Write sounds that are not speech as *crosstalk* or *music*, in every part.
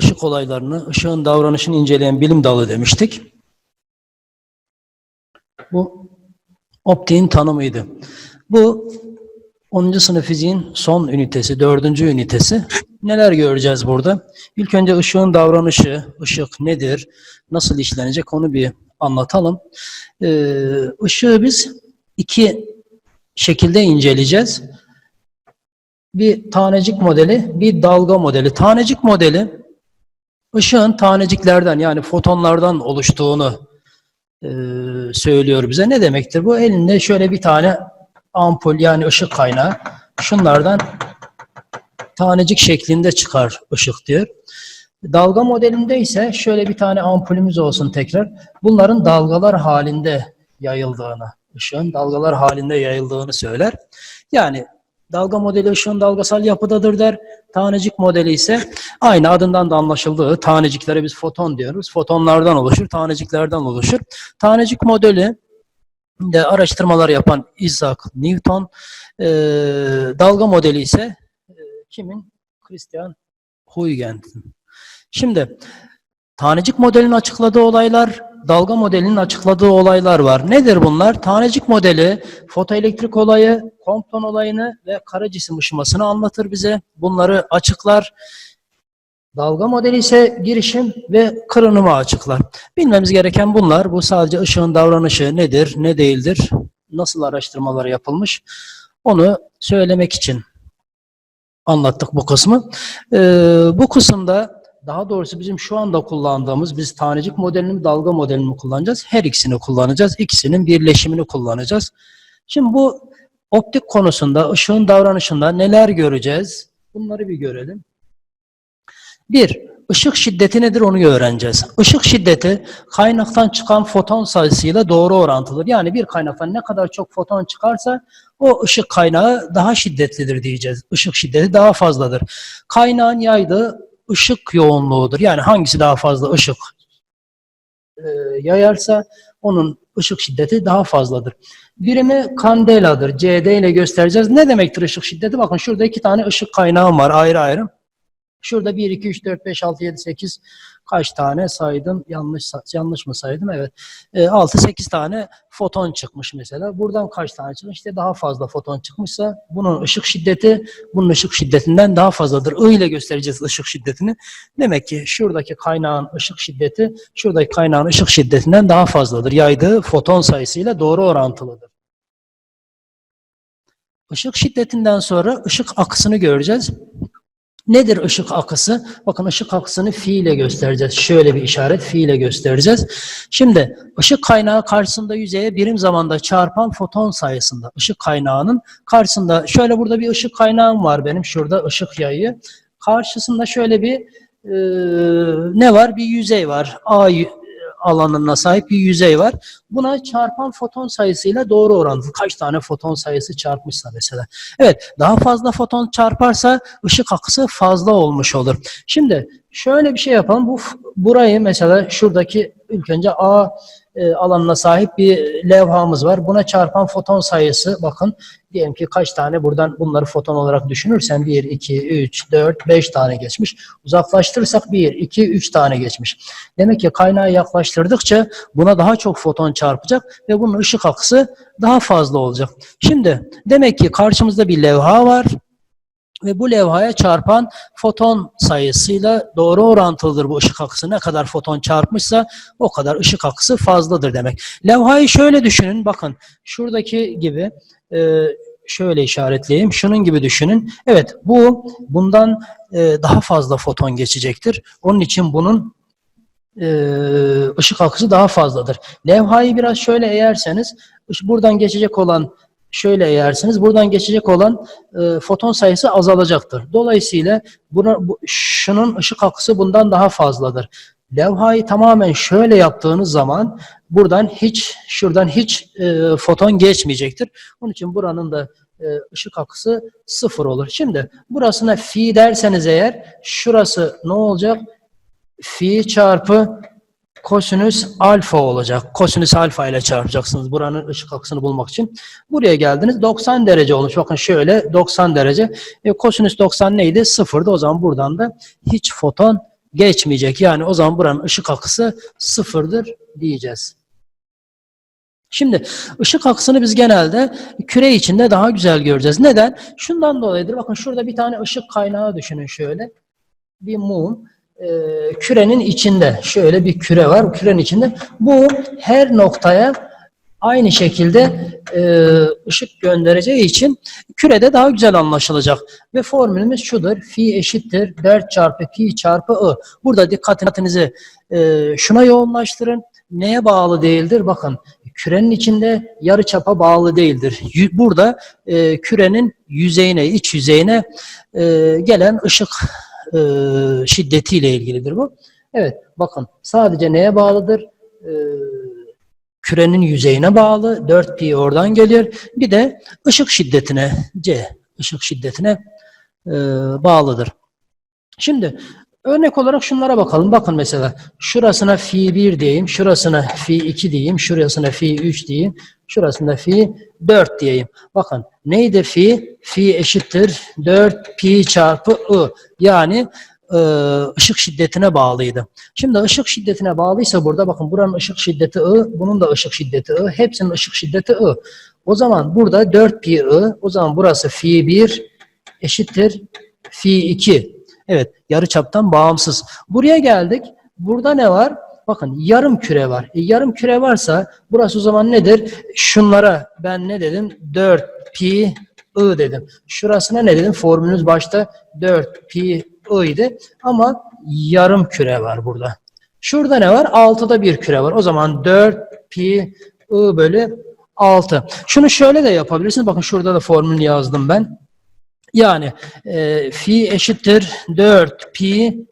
Işık olaylarını, ışığın davranışını inceleyen bilim dalı demiştik. Bu optiğin tanımıydı. Bu 10. sınıf fiziğin son ünitesi, 4. ünitesi. Neler göreceğiz burada? İlk önce ışığın davranışı, ışık nedir, nasıl işlenecek onu bir anlatalım. Ee, ışığı biz iki şekilde inceleyeceğiz. Bir tanecik modeli, bir dalga modeli. Tanecik modeli ışığın taneciklerden yani fotonlardan oluştuğunu e, söylüyor bize. Ne demektir bu? Elinde şöyle bir tane ampul yani ışık kaynağı. Şunlardan tanecik şeklinde çıkar ışık diyor. Dalga modelinde ise şöyle bir tane ampulümüz olsun tekrar. Bunların dalgalar halinde yayıldığını, ışığın dalgalar halinde yayıldığını söyler. Yani dalga modeli ışığın dalgasal yapıdadır der. Tanecik modeli ise aynı adından da anlaşıldığı taneciklere biz foton diyoruz. Fotonlardan oluşur, taneciklerden oluşur. Tanecik modeli de araştırmalar yapan Isaac Newton, e, dalga modeli ise e, kimin? Christian Huygens. Şimdi tanecik modelin açıkladığı olaylar, dalga modelinin açıkladığı olaylar var. Nedir bunlar? Tanecik modeli fotoelektrik olayı, Compton olayını ve kara cisim ışımasını anlatır bize. Bunları açıklar. Dalga modeli ise girişim ve kırınımı açıklar. Bilmemiz gereken bunlar. Bu sadece ışığın davranışı nedir, ne değildir, nasıl araştırmalar yapılmış onu söylemek için anlattık bu kısmı. Ee, bu kısımda daha doğrusu bizim şu anda kullandığımız, biz tanecik modelini mi, dalga modelini mi kullanacağız? Her ikisini kullanacağız. İkisinin birleşimini kullanacağız. Şimdi bu optik konusunda, ışığın davranışında neler göreceğiz? Bunları bir görelim. Bir, ışık şiddeti nedir onu öğreneceğiz. Işık şiddeti kaynaktan çıkan foton sayısıyla doğru orantılıdır. Yani bir kaynaktan ne kadar çok foton çıkarsa o ışık kaynağı daha şiddetlidir diyeceğiz. Işık şiddeti daha fazladır. Kaynağın yaydığı ışık yoğunluğudur. Yani hangisi daha fazla ışık e, yayarsa onun ışık şiddeti daha fazladır. Birimi kandeladır. CD ile göstereceğiz. Ne demektir ışık şiddeti? Bakın şurada iki tane ışık kaynağım var ayrı ayrı. Şurada 1, 2, 3, 4, 5, 6, 7, 8 kaç tane saydım? Yanlış yanlış mı saydım? Evet. E, 6, 8 tane foton çıkmış mesela. Buradan kaç tane çıkmış? İşte daha fazla foton çıkmışsa bunun ışık şiddeti bunun ışık şiddetinden daha fazladır. I ile göstereceğiz ışık şiddetini. Demek ki şuradaki kaynağın ışık şiddeti şuradaki kaynağın ışık şiddetinden daha fazladır. Yaydığı foton sayısıyla doğru orantılıdır. Işık şiddetinden sonra ışık akısını göreceğiz. Nedir ışık akısı? Bakın ışık akısını fi ile göstereceğiz. Şöyle bir işaret fi ile göstereceğiz. Şimdi ışık kaynağı karşısında yüzeye birim zamanda çarpan foton sayısında. Işık kaynağının karşısında şöyle burada bir ışık kaynağım var benim. Şurada ışık yayı. Karşısında şöyle bir e, ne var? Bir yüzey var. A alanına sahip bir yüzey var. Buna çarpan foton sayısıyla doğru orantılı. Kaç tane foton sayısı çarpmışsa mesela. Evet, daha fazla foton çarparsa ışık akısı fazla olmuş olur. Şimdi şöyle bir şey yapalım. Bu burayı mesela şuradaki ilk önce A e, alanına sahip bir levhamız var. Buna çarpan foton sayısı bakın diyelim ki kaç tane buradan bunları foton olarak düşünürsen 1, 2, 3, 4, 5 tane geçmiş. Uzaklaştırırsak 1, 2, 3 tane geçmiş. Demek ki kaynağı yaklaştırdıkça buna daha çok foton çarpacak ve bunun ışık akısı daha fazla olacak. Şimdi demek ki karşımızda bir levha var ve bu levhaya çarpan foton sayısıyla doğru orantılıdır bu ışık akısı. Ne kadar foton çarpmışsa o kadar ışık akısı fazladır demek. Levhayı şöyle düşünün. Bakın şuradaki gibi e, şöyle işaretleyeyim. Şunun gibi düşünün. Evet bu bundan e, daha fazla foton geçecektir. Onun için bunun e, ışık akısı daha fazladır. Levhayı biraz şöyle eğerseniz buradan geçecek olan şöyle eğersiniz buradan geçecek olan e, foton sayısı azalacaktır. Dolayısıyla buna, bu, şunun ışık akısı bundan daha fazladır. Levhayı tamamen şöyle yaptığınız zaman buradan hiç şuradan hiç e, foton geçmeyecektir. Onun için buranın da e, ışık akısı sıfır olur. Şimdi burasına fi derseniz eğer şurası ne olacak? Fi çarpı kosinüs alfa olacak. Kosinüs alfa ile çarpacaksınız buranın ışık aksını bulmak için. Buraya geldiniz 90 derece olmuş. Bakın şöyle 90 derece. E, kosinüs 90 neydi? Sıfırdı. O zaman buradan da hiç foton geçmeyecek. Yani o zaman buranın ışık akısı sıfırdır diyeceğiz. Şimdi ışık aksını biz genelde küre içinde daha güzel göreceğiz. Neden? Şundan dolayıdır. Bakın şurada bir tane ışık kaynağı düşünün şöyle. Bir mum e, kürenin içinde. Şöyle bir küre var. Kürenin içinde. Bu her noktaya aynı şekilde e, ışık göndereceği için kürede daha güzel anlaşılacak. Ve formülümüz şudur. Fi eşittir 4 çarpı pi çarpı i. Burada dikkatinizi e, şuna yoğunlaştırın. Neye bağlı değildir? Bakın kürenin içinde yarı çapa bağlı değildir. Burada e, kürenin yüzeyine, iç yüzeyine e, gelen ışık e, şiddetiyle ilgilidir bu. Evet, bakın sadece neye bağlıdır? E, kürenin yüzeyine bağlı. 4 pi oradan geliyor. Bir de ışık şiddetine, C, ışık şiddetine e, bağlıdır. Şimdi örnek olarak şunlara bakalım. Bakın mesela şurasına fi 1 diyeyim, şurasına fi 2 diyeyim, şurasına fi 3 diyeyim, şurasında fi 4 diyeyim. Bakın neydi fi? Fi eşittir 4 pi çarpı i. Yani e, ışık şiddetine bağlıydı. Şimdi ışık şiddetine bağlıysa burada bakın buranın ışık şiddeti I, bunun da ışık şiddeti I, hepsinin ışık şiddeti I. O zaman burada 4 pi I, o zaman burası fi 1 eşittir fi 2. Evet, yarıçaptan bağımsız. Buraya geldik. Burada ne var? Bakın yarım küre var. E, yarım küre varsa burası o zaman nedir? Şunlara ben ne dedim? 4 pi i dedim. Şurasına ne dedim? Formülümüz başta 4 pi i idi. Ama yarım küre var burada. Şurada ne var? 6'da bir küre var. O zaman 4 pi i bölü 6. Şunu şöyle de yapabilirsiniz. Bakın şurada da formülünü yazdım ben. Yani e, fi eşittir 4 pi i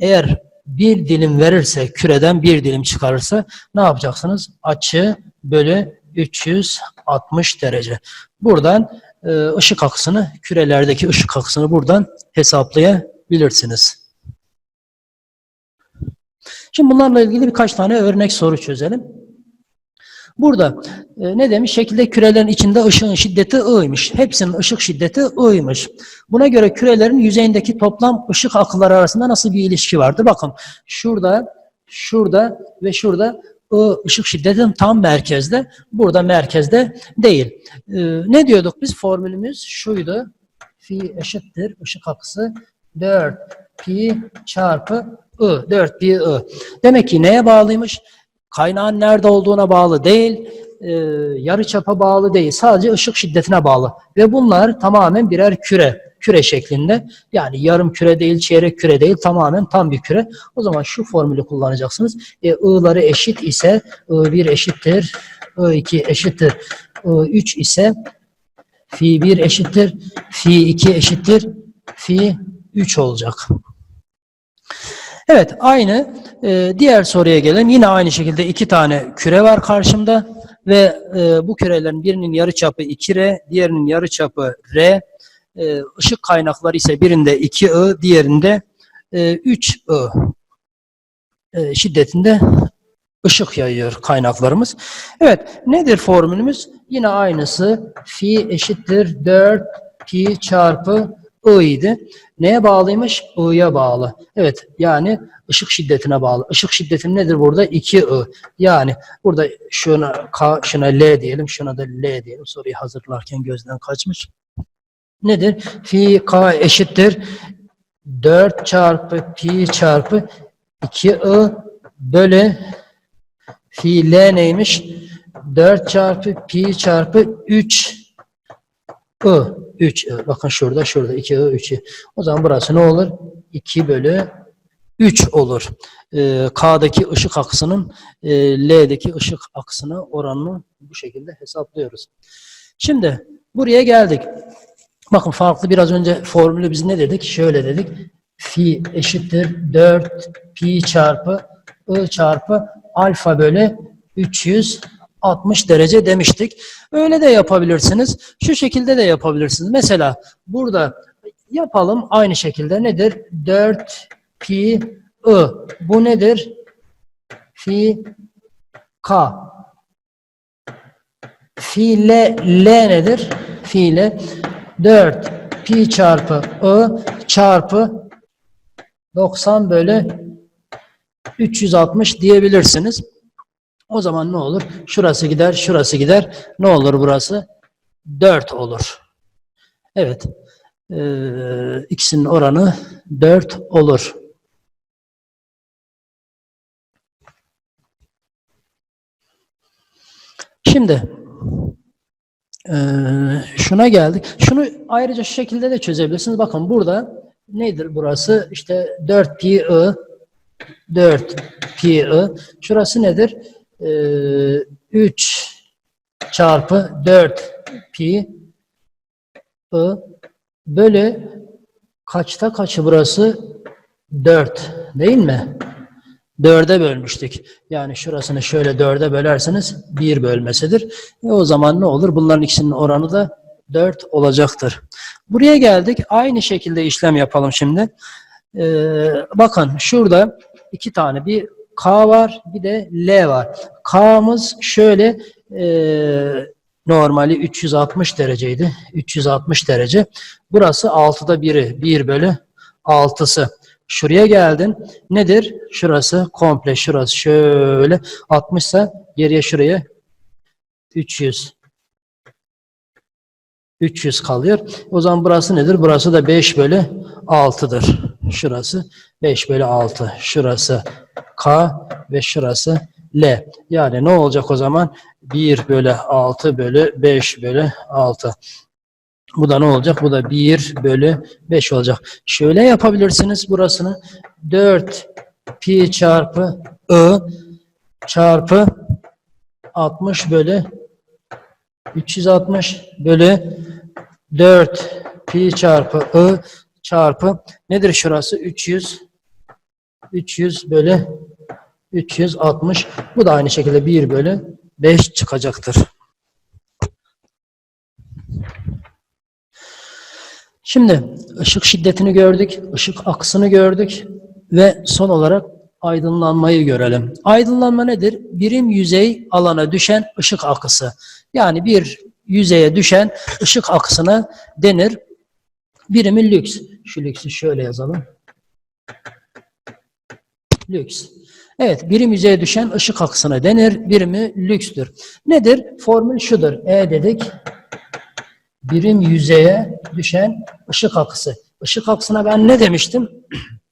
eğer bir dilim verirse küreden bir dilim çıkarırsa ne yapacaksınız? Açı bölü 360 derece. Buradan e, ışık aksını kürelerdeki ışık aksını buradan hesaplayabilirsiniz. Şimdi bunlarla ilgili birkaç tane örnek soru çözelim. Burada e, ne demiş? Şekilde kürelerin içinde ışığın şiddeti I'ymış. Hepsinin ışık şiddeti I'ymış. Buna göre kürelerin yüzeyindeki toplam ışık akılları arasında nasıl bir ilişki vardır? Bakın şurada, şurada ve şurada I ışık şiddetin tam merkezde. Burada merkezde değil. E, ne diyorduk biz? Formülümüz şuydu. Fi eşittir ışık akısı 4 pi çarpı I. 4 pi I. Demek ki neye bağlıymış? Kaynağın nerede olduğuna bağlı değil, e, yarıçapa bağlı değil, sadece ışık şiddetine bağlı. Ve bunlar tamamen birer küre, küre şeklinde. Yani yarım küre değil, çeyrek küre değil, tamamen tam bir küre. O zaman şu formülü kullanacaksınız. E, I'ları eşit ise I1 eşittir, I2 eşittir, I3 ise fi 1 eşittir, fi 2 eşittir, fi 3 olacak. Evet aynı e, diğer soruya gelelim. Yine aynı şekilde iki tane küre var karşımda ve e, bu kürelerin birinin yarıçapı 2R, diğerinin yarıçapı R. E, ışık kaynakları ise birinde 2I, diğerinde e, 3I e, şiddetinde ışık yayıyor kaynaklarımız. Evet nedir formülümüz? Yine aynısı fi eşittir 4 pi çarpı I idi. Neye bağlıymış? I'ya bağlı. Evet yani ışık şiddetine bağlı. Işık şiddeti nedir burada? 2I. Yani burada şuna K, şuna L diyelim, şuna da L diyelim. Soruyu hazırlarken gözden kaçmış. Nedir? Fi K eşittir 4 çarpı pi çarpı 2I bölü fi L neymiş? 4 çarpı pi çarpı 3 I. 3 I. Bakın şurada, şurada 2 I, 3 I. O zaman burası ne olur? 2 bölü 3 olur. Ee, K'daki ışık aksının e, L'deki ışık aksına oranını bu şekilde hesaplıyoruz. Şimdi buraya geldik. Bakın farklı biraz önce formülü biz ne dedik? Şöyle dedik. Fi eşittir 4 pi çarpı I çarpı alfa bölü 360 derece demiştik. Öyle de yapabilirsiniz. Şu şekilde de yapabilirsiniz. Mesela burada yapalım aynı şekilde nedir? 4 pi I. Bu nedir? fi k fi l, l nedir? Fi l 4 pi çarpı i çarpı 90 bölü 360 diyebilirsiniz. O zaman ne olur? Şurası gider, şurası gider. Ne olur burası? 4 olur. Evet. Ee, ikisinin oranı 4 olur. Şimdi eee, şuna geldik. Şunu ayrıca şu şekilde de çözebilirsiniz. Bakın burada nedir burası? İşte 4 pi i 4 pi i. Şurası nedir? Eee 3 çarpı 4 pi i bölü kaçta kaçı burası? 4 değil mi? 4'e bölmüştük. Yani şurasını şöyle 4'e bölerseniz 1 bölmesidir. E o zaman ne olur? Bunların ikisinin oranı da 4 olacaktır. Buraya geldik. Aynı şekilde işlem yapalım şimdi. Ee, bakın şurada iki tane bir K var bir de L var. K'mız şöyle e, normali 360 dereceydi. 360 derece. Burası 6'da 1'i. 1 bölü 6'sı. Şuraya geldin. Nedir? Şurası komple şurası şöyle 60 ise geriye şuraya 300. 300 kalıyor. O zaman burası nedir? Burası da 5 bölü 6'dır. Şurası 5 bölü 6. Şurası K ve şurası L. Yani ne olacak o zaman? 1 bölü 6 bölü 5 bölü 6. Bu da ne olacak? Bu da 1 bölü 5 olacak. Şöyle yapabilirsiniz burasını. 4 pi çarpı i çarpı 60 bölü 360 bölü 4 pi çarpı i çarpı nedir şurası? 300 300 bölü 360. Bu da aynı şekilde 1 bölü 5 çıkacaktır. Şimdi ışık şiddetini gördük, ışık aksını gördük ve son olarak aydınlanmayı görelim. Aydınlanma nedir? Birim yüzey alana düşen ışık akısı. Yani bir yüzeye düşen ışık akısına denir. Birimi lüks. Şu lüksü şöyle yazalım. Lüks. Evet, birim yüzeye düşen ışık akısına denir. Birimi lükstür. Nedir? Formül şudur. E dedik birim yüzeye düşen ışık akısı. Işık akısına ben ne demiştim?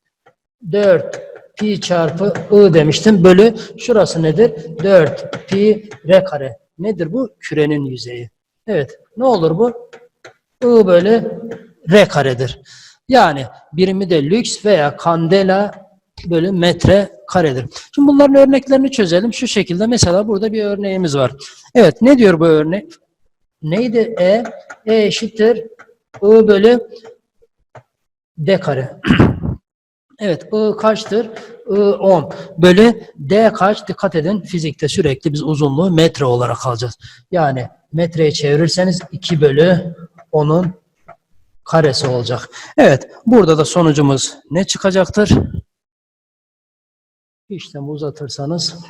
*clears throat* 4 pi çarpı i demiştim. Bölü şurası nedir? 4 pi r kare. Nedir bu? Kürenin yüzeyi. Evet. Ne olur bu? I bölü r karedir. Yani birimi de lüks veya kandela bölü metre karedir. Şimdi bunların örneklerini çözelim. Şu şekilde mesela burada bir örneğimiz var. Evet ne diyor bu örnek? Neydi E? E eşittir I bölü D kare. *clears throat* evet I kaçtır? I 10 bölü D kaç? Dikkat edin fizikte sürekli biz uzunluğu metre olarak alacağız. Yani metreye çevirirseniz 2 bölü 10'un karesi olacak. Evet burada da sonucumuz ne çıkacaktır? İşlemi uzatırsanız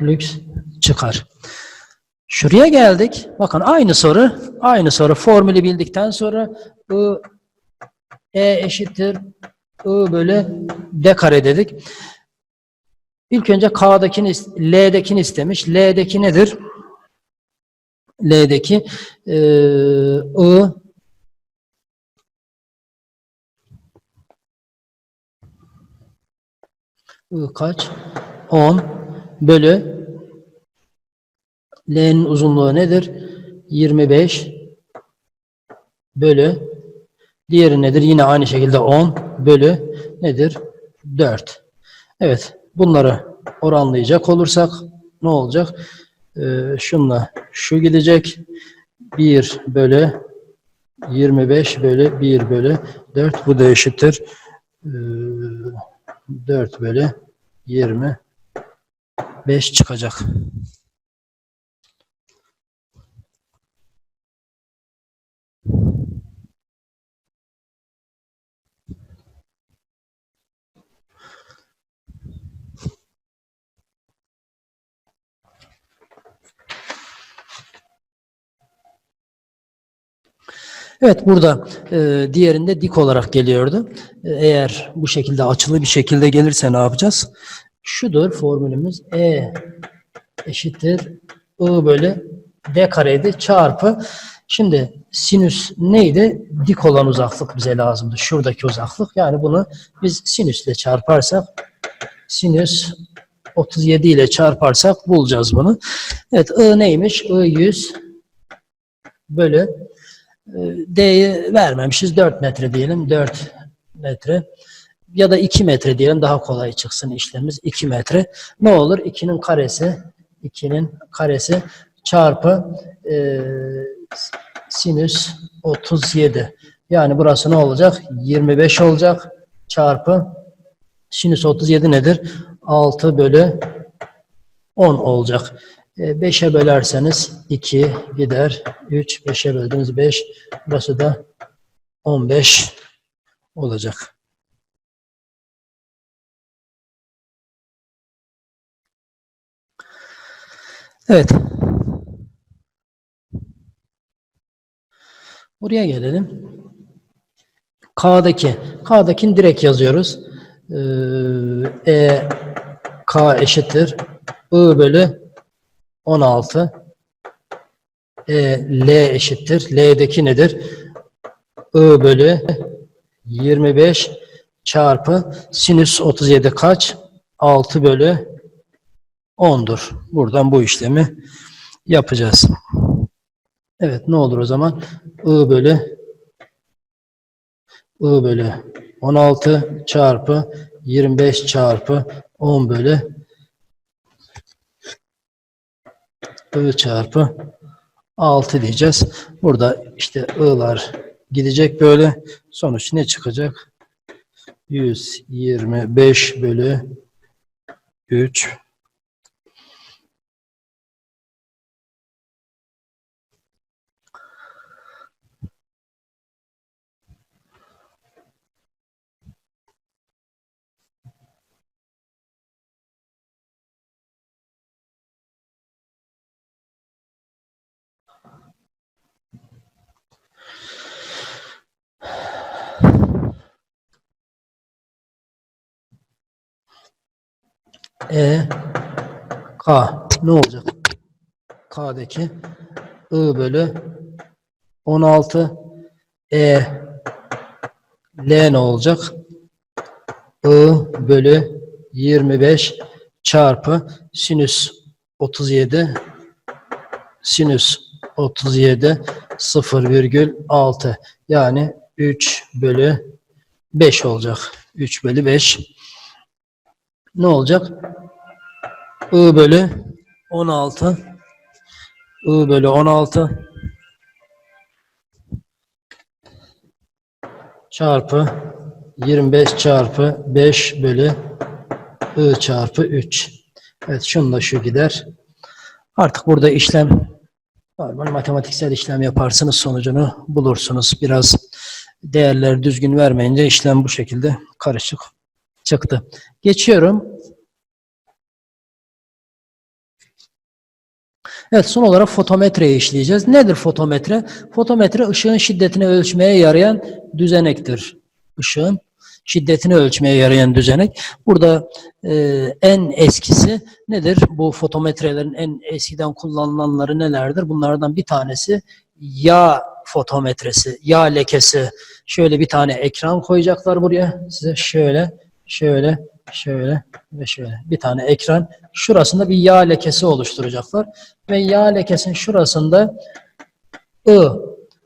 lüks çıkar. Şuraya geldik. Bakın aynı soru. Aynı soru. Formülü bildikten sonra I, E eşittir I bölü D kare dedik. İlk önce K'dakini, L'dekini istemiş. L'deki nedir? L'deki e, I I kaç? 10 bölü L'nin uzunluğu nedir? 25 bölü diğeri nedir? Yine aynı şekilde 10 bölü nedir? 4. Evet. Bunları oranlayacak olursak ne olacak? Ee, şunla şu gidecek. 1 bölü 25 bölü 1 bölü 4. Bu da eşittir. Ee, 4 bölü 20 5 çıkacak. Evet burada e, diğerinde dik olarak geliyordu. E, eğer bu şekilde açılı bir şekilde gelirse ne yapacağız? Şudur formülümüz. E eşittir I bölü D kareydi çarpı. Şimdi sinüs neydi? Dik olan uzaklık bize lazımdı. Şuradaki uzaklık. Yani bunu biz sinüsle çarparsak sinüs 37 ile çarparsak bulacağız bunu. Evet I neymiş? I 100 bölü D'yi vermemişiz. 4 metre diyelim. 4 metre ya da 2 metre diyelim daha kolay çıksın işlemimiz. 2 metre. Ne olur? 2'nin karesi 2'nin karesi çarpı e, sinüs 37. Yani burası ne olacak? 25 olacak çarpı sinüs 37 nedir? 6 bölü 10 olacak. 5'e bölerseniz 2 gider. 3, 5'e böldünüz 5. Burası da 15 olacak. Evet. Buraya gelelim. K'daki. K'dakini direkt yazıyoruz. Ee, e K eşittir. I bölü 16. E, L eşittir. L'deki nedir? I bölü 25 çarpı sinüs 37 kaç? 6 bölü 10'dur. Buradan bu işlemi yapacağız. Evet ne olur o zaman? I bölü I bölü 16 çarpı 25 çarpı 10 bölü I çarpı 6 diyeceğiz. Burada işte I'lar gidecek böyle. Sonuç ne çıkacak? 125 bölü 3 E K ne olacak? K'daki I bölü 16 E L ne olacak? I bölü 25 çarpı sinüs 37 sinüs 37 0,6 yani 3 bölü 5 olacak. 3 bölü 5 ne olacak? I bölü 16 I bölü 16 çarpı 25 çarpı 5 bölü I çarpı 3. Evet şunla şu gider. Artık burada işlem normal matematiksel işlem yaparsınız sonucunu bulursunuz. Biraz değerler düzgün vermeyince işlem bu şekilde karışık çıktı. Geçiyorum. Evet son olarak fotometreyi işleyeceğiz. Nedir fotometre? Fotometre ışığın şiddetini ölçmeye yarayan düzenektir. Işığın şiddetini ölçmeye yarayan düzenek. Burada e, en eskisi nedir? Bu fotometrelerin en eskiden kullanılanları nelerdir? Bunlardan bir tanesi yağ fotometresi, yağ lekesi. Şöyle bir tane ekran koyacaklar buraya. Size şöyle, şöyle, şöyle ve şöyle bir tane ekran. Şurasında bir yağ lekesi oluşturacaklar. Ve yağ lekesinin şurasında I.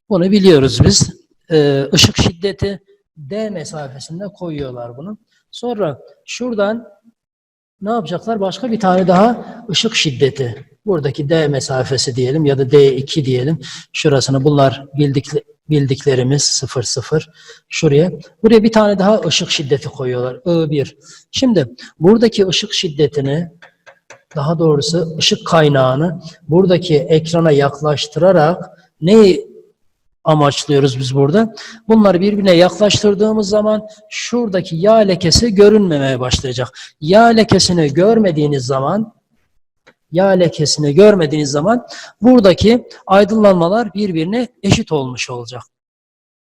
Bunu biliyoruz biz. Ee, ışık şiddeti D mesafesinde koyuyorlar bunu. Sonra şuradan ne yapacaklar? Başka bir tane daha ışık şiddeti. Buradaki D mesafesi diyelim ya da D2 diyelim. Şurasını bunlar bildik, bildiklerimiz 0 0 şuraya. Buraya bir tane daha ışık şiddeti koyuyorlar. I1. Şimdi buradaki ışık şiddetini daha doğrusu ışık kaynağını buradaki ekrana yaklaştırarak neyi amaçlıyoruz biz burada? Bunları birbirine yaklaştırdığımız zaman şuradaki yağ lekesi görünmemeye başlayacak. Yağ lekesini görmediğiniz zaman yağ lekesini görmediğiniz zaman buradaki aydınlanmalar birbirine eşit olmuş olacak.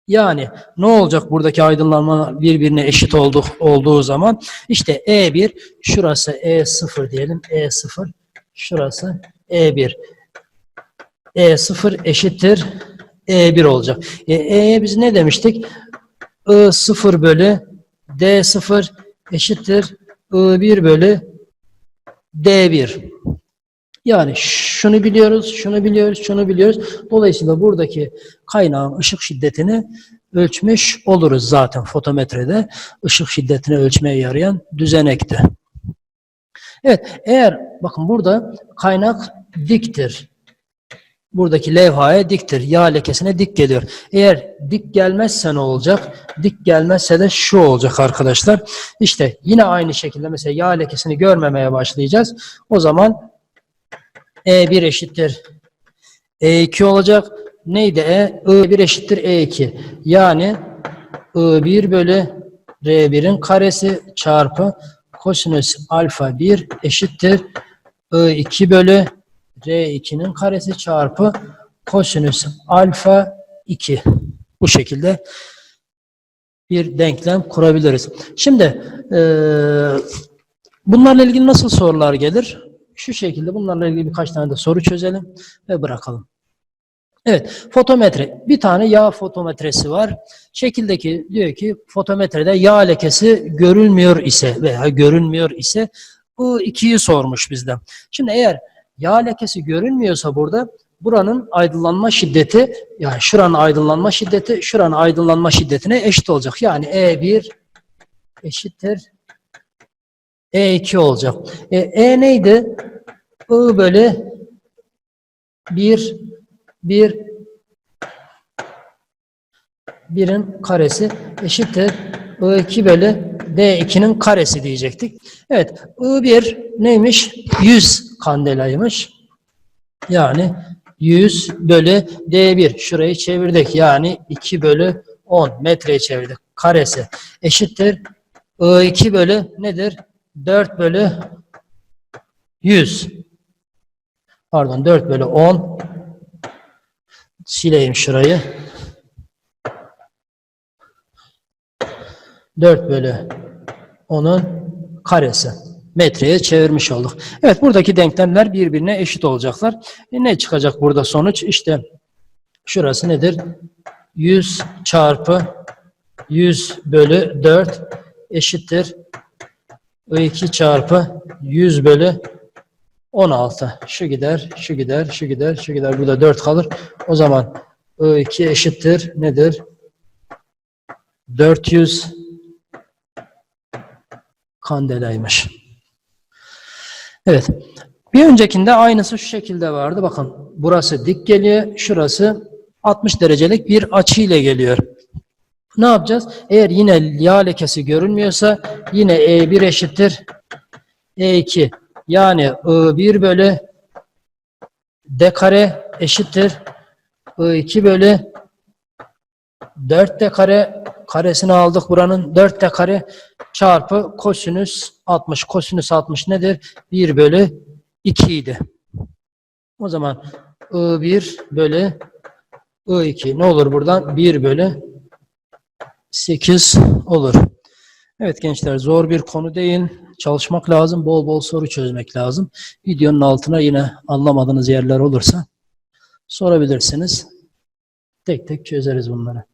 Yani ne olacak buradaki aydınlanma birbirine eşit oldu, olduğu zaman? İşte E1 şurası E0 diyelim. E0 şurası E1. E0 eşittir E1 olacak. E, E'ye biz ne demiştik? I0 bölü D0 eşittir I1 bölü D1. Yani şunu biliyoruz, şunu biliyoruz, şunu biliyoruz. Dolayısıyla buradaki kaynağın ışık şiddetini ölçmüş oluruz zaten fotometrede. ışık şiddetini ölçmeye yarayan düzenekti. Evet, eğer bakın burada kaynak diktir. Buradaki levhaya diktir. Yağ lekesine dik geliyor. Eğer dik gelmezse ne olacak? Dik gelmezse de şu olacak arkadaşlar. İşte yine aynı şekilde mesela yağ lekesini görmemeye başlayacağız. O zaman E1 eşittir E2 olacak. Neydi E? I1 eşittir E2. Yani I1 bölü R1'in karesi çarpı kosinüs alfa 1 eşittir I2 bölü R2'nin karesi çarpı kosinüs alfa 2. Bu şekilde bir denklem kurabiliriz. Şimdi eee, bunlarla ilgili nasıl sorular gelir? Şu şekilde bunlarla ilgili birkaç tane de soru çözelim ve bırakalım. Evet, fotometre. Bir tane yağ fotometresi var. Şekildeki diyor ki fotometrede yağ lekesi görülmüyor ise veya görünmüyor ise bu ikiyi sormuş bizden. Şimdi eğer yağ lekesi görünmüyorsa burada buranın aydınlanma şiddeti yani şuranın aydınlanma şiddeti şuranın aydınlanma şiddetine eşit olacak. Yani E1 eşittir E2 olacak. E, e neydi? I bölü 1 1 1'in karesi eşittir I2 bölü D2'nin karesi diyecektik. Evet, I1 neymiş? 100 kandelaymış. Yani 100 bölü D1. Şurayı çevirdik. Yani 2 bölü 10 metreye çevirdik. Karesi eşittir. I2 bölü nedir? 4 bölü 100. Pardon 4 bölü 10. Sileyim şurayı. 4 bölü 10'un karesi. Metreye çevirmiş olduk. Evet buradaki denklemler birbirine eşit olacaklar. E, ne çıkacak burada sonuç? İşte şurası nedir? 100 çarpı 100 bölü 4 eşittir. I2 çarpı 100 bölü 16. Şu gider, şu gider, şu gider, şu gider. Burada 4 kalır. O zaman I2 eşittir. Nedir? 400 kandelaymış. Evet. Bir öncekinde aynısı şu şekilde vardı. Bakın burası dik geliyor. Şurası 60 derecelik bir açı ile geliyor. Ne yapacağız? Eğer yine yağ lekesi görünmüyorsa yine E1 eşittir E2. Yani I1 bölü D kare eşittir I2 bölü 4 D kare karesini aldık buranın 4 D kare çarpı kosinüs 60. Kosinüs 60 nedir? 1 bölü 2 idi. O zaman I1 bölü I2 ne olur buradan? 1 bölü 8 olur. Evet gençler zor bir konu değil. Çalışmak lazım. Bol bol soru çözmek lazım. Videonun altına yine anlamadığınız yerler olursa sorabilirsiniz. Tek tek çözeriz bunları.